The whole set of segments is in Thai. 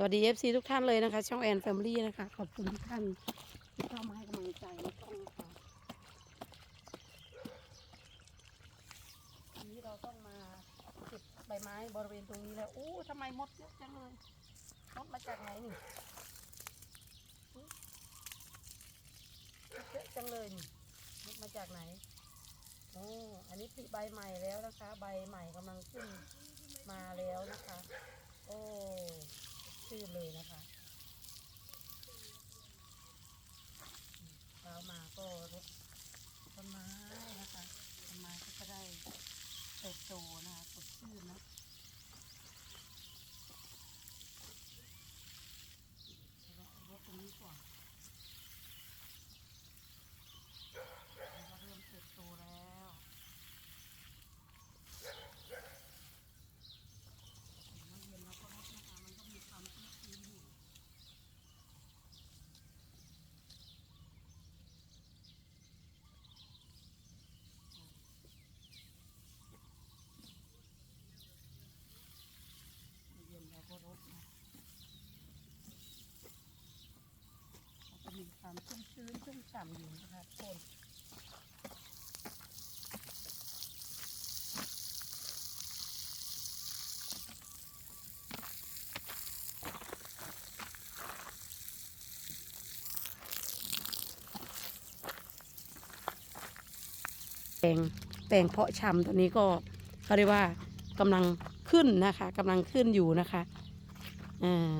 สวัสดี FC ทุกท่านเลยนะคะ ช่องแอนแฟมิลี่นะคะ ขอบคุณทุกท่านที่เข้ามาให้กำลังใจในช่องนะคะวันนี้เราต้องมาเก็บใบไม้บริเวณตรงนี้แล้วโอ้ทำไมมดเยอะจังเลยมดมาจากไหนนี่เยอะจังเลยนี่มดมาจากไหนโอ้อันนี้ผลิใบใหม่แล้วนะคะ ใบใหม่กำลังขึ้นมาแล้วนะคะ โอ้ ชื่อเลยนะคะเช้ามาก็รดต้นไม้นะคะต้นไม้ก็จะได้เติบโตนะคะสดชื่นนะรดตรงนี้ก่อนมันก็เริ่มเติบโตแล้ว มันเย็นแล้วก็รดนะคะมันก็มีความชื้นๆอยู่ เย็นแล้วก็รดนะมันจะมี ความชุ่มชื้นชุ่มฉ่ำอยู่นะคะทุกคนแปลงแปลงเพาะชำตัวนี้ก็เขาเรียกว่ากำลังขึ้นนะคะกำลังขึ้นอยู่นะคะอ่า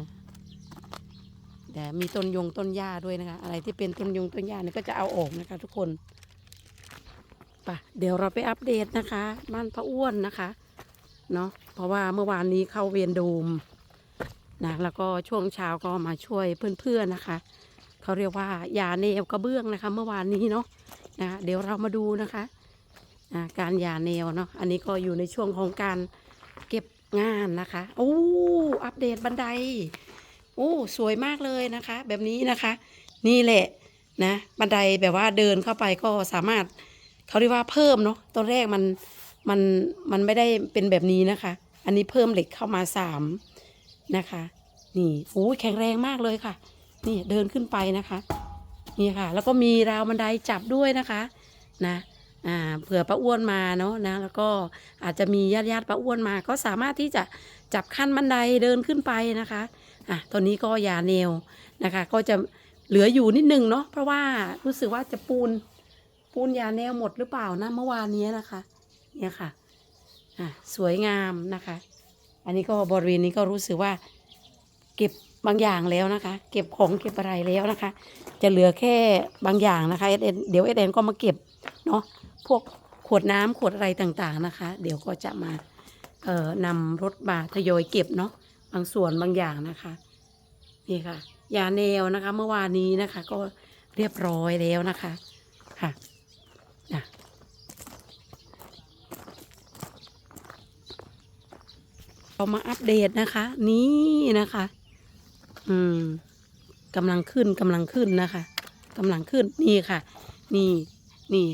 มีต้นยงต้นหญ้าด้วยนะคะ อะไรที่เป็นต้นยงต้นหญ้าเนี่ยก็จะเอาออกนะคะ ทุกคนปะเดี๋ยวเราไปอัปเดตนะคะ บ้านพระอ้วนนะคะเนาะเพราะว่าเมื่อวานนี้เข้าเวียนโดมนะแล้วก็ช่วงเช้าก็มาช่วยเพื่อนๆนะคะเขาเรียกว่ายาเนวกระเบื้องนะคะ เมื่อวานนี้เนาะนะคะเดี๋ยวเรามาดูนะคะอ่าการยาแนวเนาะอันนี้ก็อยู่ในช่วงของการเก็บงานนะคะโอ้อัปเดตบันได โอ้สวยมากเลยนะคะ แบบนี้นะคะ นี่แหละนะบันไดแบบว่าเดินเข้าไปก็สามารถเขาเรียกว่าเพิ่มเนาะตอนแรกมันมันมันไม่ได้เป็นแบบนี้นะคะ อันนี้เพิ่มเหล็กเข้ามาสามนะคะ นี่โอ้ยแข็งแรงมากเลยค่ะ นี่เดินขึ้นไปนะคะ นี่ค่ะ แล้วก็มีราวบันไดจับด้วยนะคะนะอ่าเผื่อป้าอ้วนมาเนาะนะ แล้วก็อาจจะมีญาติญาติป้าอ้วนมา ก็สามารถที่จะจับขั้นบันไดเดินขึ้นไปนะคะ อะตอนนี้ก็ยาแนวนะคะ ก็จะเหลืออยู่นิดนึงเนาะเพราะว่ารู้สึกว่าจะปูนปูนยาแนวหมดหรือเปล่านะเมื่อวานนี้นะคะ เนี่ยค่ะอะสวยงามนะคะ อันนี้ก็บริเวณนี้ก็รู้สึกว่า เก็บบางอย่างแล้วนะคะ เก็บของเก็บอะไรแล้วนะคะ จะเหลือแค่บางอย่างนะคะเอสเเดี๋ยวเอสเก็มาเก็บเนาะพวกขวดน้ำขวดอะไรต่างๆนะคะ เดี๋ยวก็จะมาเอ่อนำรถมาทยอยเก็บเนาะ บางส่วนบางอย่างนะคะ นี่ค่ะ ยาแนวนะคะ เมื่อวานนี้นะคะ ก็เรียบร้อยแล้วนะคะค่ะนะเรามาอัปเดตนะคะ นี่นะคะ อืมกำลังขึ้นกำลังขึ้นนะคะกำลังขึ้นนี่ค่ะ นี่นี่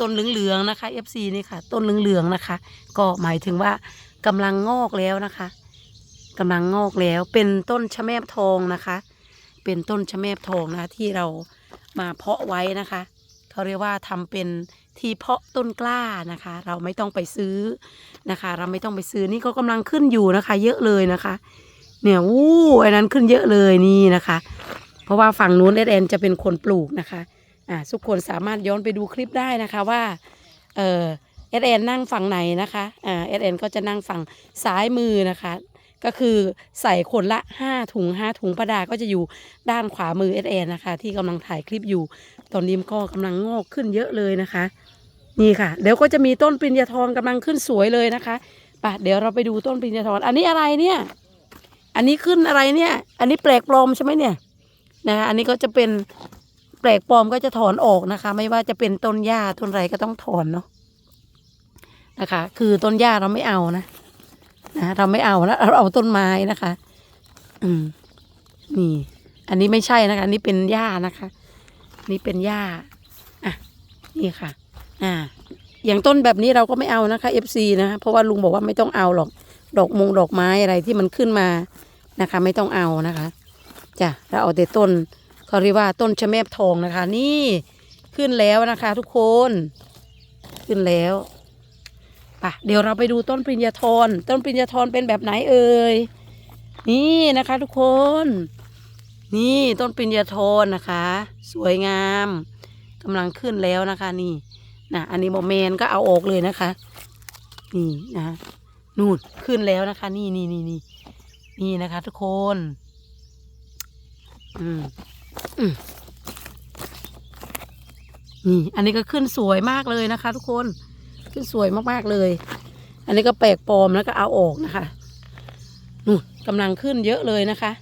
ต้นเหลืองๆนะคะ FC นี่ค่ะ ต้นเหลืองๆนะคะ ก็หมายถึงว่ากำลังงอกแล้วนะคะ กำลังงอกแล้ว เป็นต้นชะแมบทองนะคะ เป็นต้นชะแมบทองนะคะที่เรามาเพาะไว้นะคะเขาเรียกว่าทำเป็นที่เพาะต้นกล้านะคะ เราไม่ต้องไปซื้อนะคะ เราไม่ต้องไปซื้อนี่ก็กำลังขึ้นอยู่นะคะ เยอะเลยนะคะ เนี่ยวู้อันนั้นขึ้นเยอะเลยนี่นะคะ เพราะว่าฝั่งนู้นเอแอนจะเป็นคนปลูกนะคะอ่าทุกคนสามารถย้อนไปดูคลิปได้นะคะว่าเออเอสแอนนั่งฝั่งไหนนะคะอ่าเอสแอนก็จะนั่งฝั่งซ้ายมือนะคะ ก็คือใส่คนละ 5 ถุง 5 ถุงประดาก็จะอยู่ด้านขวามือเอสแอนนะคะ ที่กำลังถ่ายคลิปอยู่ ตอนนี้ก็กำลังงอกขึ้นเยอะเลยนะคะ นี่ค่ะเดี๋ยวก็จะมีต้นปริญญาทองกำลังขึ้นสวยเลยนะคะไปเดี๋ยวเราไปดูต้นปริญญาทองอันนี้อะไรเนี่ยอันนี้ขึ้นอะไรเนี่ย อันนี้แปลกปลอมใช่ไหมเนี่ยนะคะอันนี้ก็จะเป็นแปลกปลอมก็จะถอนออกนะคะ ไม่ว่าจะเป็นต้นหญ้าต้นไรก็ต้องถอนเนาะนะคะ คือต้นหญ้าเราไม่เอานะ นะเราไม่เอานะเราเอาต้นไม้นะคะ อืมนี่ อันนี้ไม่ใช่นะคะอันนี้เป็นหญ้านะคะนนี่เป็นหญ้าอะนี่ค่ะ อ่า อย่างต้นแบบนี้เราก็ไม่เอานะคะ FC นะคะเพราะว่าลุงบอกว่าไม่ต้องเอาหรอก ดอกมงดอกไม้อะไรที่มันขึ้นมานะคะ ไม่ต้องเอานะคะจ้ะเราเอาแต่ต้นเขาเรียกว่าต้นชะแมบทองนะคะ นี่ขึ้นแล้วนะคะ ทุกคน ขึ้นแล้ว ปะเดี๋ยวเราไปดูต้นปริญญาธรต้นปริญญาธรเป็นแบบไหนเอ่ยนี่นะคะทุกคน นี่ต้นปริญญาธรนะคะ สวยงามกำลังขึ้นแล้วนะคะ นี่นะอันนี้โมเมนก็เอาออกเลยนะคะ นี่นะนู่นขึ้นแล้วนะคะ นี่นี่นี่นี่นี่นะคะ ทุกคน อืมอืมนี่ อันนี้ก็ขึ้นสวยมากเลยนะคะ ทุกคน ขึ้นสวยมากๆเลย อันนี้ก็แปลกปลอมแล้วก็เอาออกนะคะนู่นกำลังขึ้นเยอะเลยนะคะ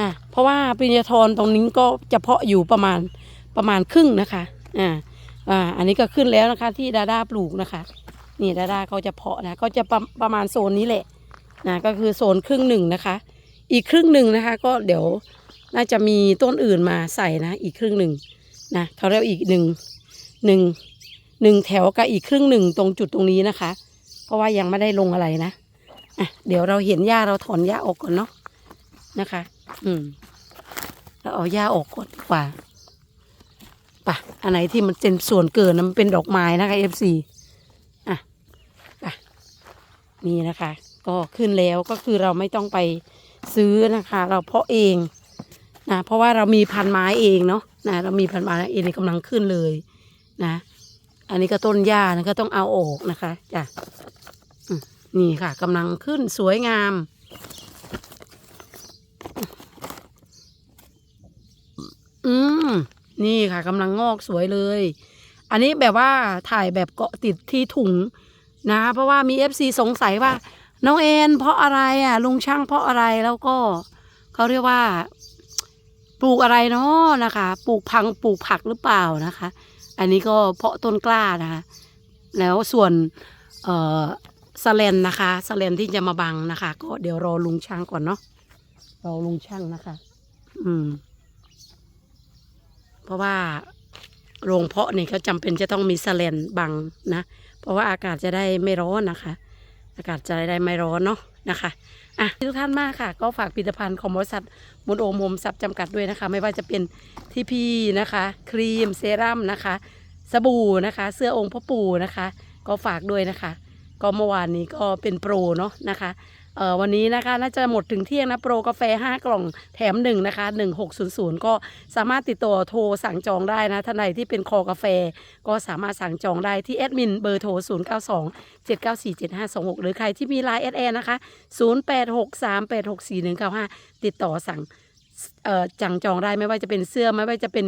อะเพราะว่าปริญญาธรตรงนี้ก็จะเพาะอยู่ประมาณประมาณครึ่งนะคะ อ่า อ่า อันนี้ก็ขึ้นแล้วนะคะ ที่ดาดาปลูกนะคะ นี่ดาดาเขาจะเพาะนะก็จะประประมาณโซนนี้แหละ นะ ก็คือโซนครึ่งหนึ่งนะคะ อีกครึ่งหนึ่งนะคะ ก็เดี๋ยวน่าจะมีต้นอื่นมาใส่นะ อีกครึ่งหนึ่งนะเขาเรียกอีกหนึ่งหนึ่ง หนึ่งแถวกับอีกครึ่งหนึ่งตรงจุดตรงนี้นะคะ เพราะว่ายังไม่ได้ลงอะไรนะอะเดี๋ยวเราเห็นหญ้าเราถอนหญ้าออกก่อนเนาะนะคะ อืมเราเอาหญ้าออกก่อนดีกว่าปะอันไหนที่มันเป็นส่วนเกินนะมันเป็นดอกไม้นะคะ FC อะปะนี่นะคะ ก็ขึ้นแล้วก็คือเราไม่ต้องไปซื้อนะคะ เราเพาะเองนะเพราะว่าเรามีพันไม้เองเนาะนะเรามีพันไม้เองนี่กำลังขึ้นเลยนะ อันนี้ก็ต้นหญ้านะก็ต้องเอาออกนะคะจ้ะนี่ค่ะกำลังขึ้นสวยงามอืมนี่ค่ะกำลังงอกสวยเลย อันนี้แบบว่าถ่ายแบบเกาะติดที่ถุงนะ เพราะว่ามีเอฟซีสงสัยว่า น้องเอ็นเพราะอะไรอะ ลุงช่างเพราะอะไรแล้วก็เขาเรียกว่า ปลูกอะไรเนาะนะคะ ปลูกพังปลูกผักหรือเปล่านะคะ อันนี้ก็เพาะต้นกล้านะคะ แล้วส่วนเอ่อสแลนนะคะสแลนที่จะมาบังนะคะ ก็เดี๋ยวรอลุงช่างก่อนเนาะรอลุงช่างนะคะ อืม เพราะว่าโรงเพาะนี่เขาจำเป็นจะต้องมีสแลนบังนะ เพราะว่าอากาศจะได้ไม่ร้อนนะคะ อากาศจะได้ไม่ร้อนเนาะ นะคะอะทุกท่านมากค่ะ ก็ฝากผลิตภัณฑ์ของบริษัทมุนโอมโฮมซับจำกัดด้วยนะคะ ไม่ว่าจะเป็นทีพีนะคะ ครีมเซรั่มนะคะ สบู่นะคะ เสื้อองค์พ่อปู่นะคะ ก็ฝากด้วยนะคะ ก็เมื่อวานนี้ก็เป็นโปรเนาะนะคะ เอ่อวันนี้นะคะน่าจะหมดถึงเที่ยงนะโปรกาแฟ 5 กล่องแถม1นะคะ1600 ก็สามารถติดต่อโทรสั่งจองได้นะท่านใดที่เป็นคอกาแฟ ก็สามารถสั่งจองได้ที่แอดมินเบอร์โทร 092 794 7526 หรือใครที่มีไลน์แอดแอนนะคะ 0863864195 ติดต่อสั่งเอ่อจังจองได้ไม่ว่าจะเป็นเสื้อไม่ว่าจะเป็น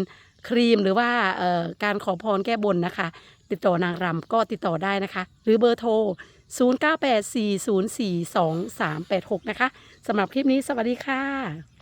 ครีมหรือว่าการขอพรแก้บนนะคะ ติดต่อนางรำก็ติดต่อได้นะคะ หรือเบอร์โทร 0984042386 นะคะสำหรับคลิปนี้สวัสดีค่ะ